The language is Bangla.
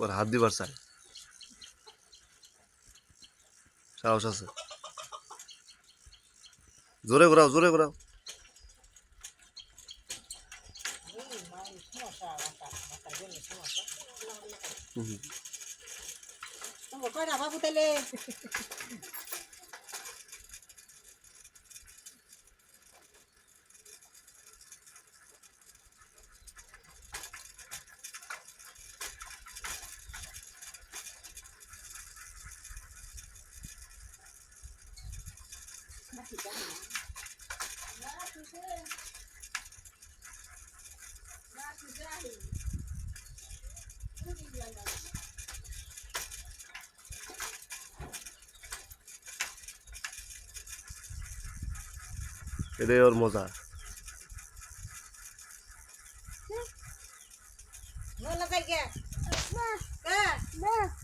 ওর হাত দিবার চাই। সাহস আছে। জোরে ঘোরাও জোরে ঘোরাও। হুম, হুম। কয়টা বাবু এটাই ওর মজা No. No. ¿Qué? No.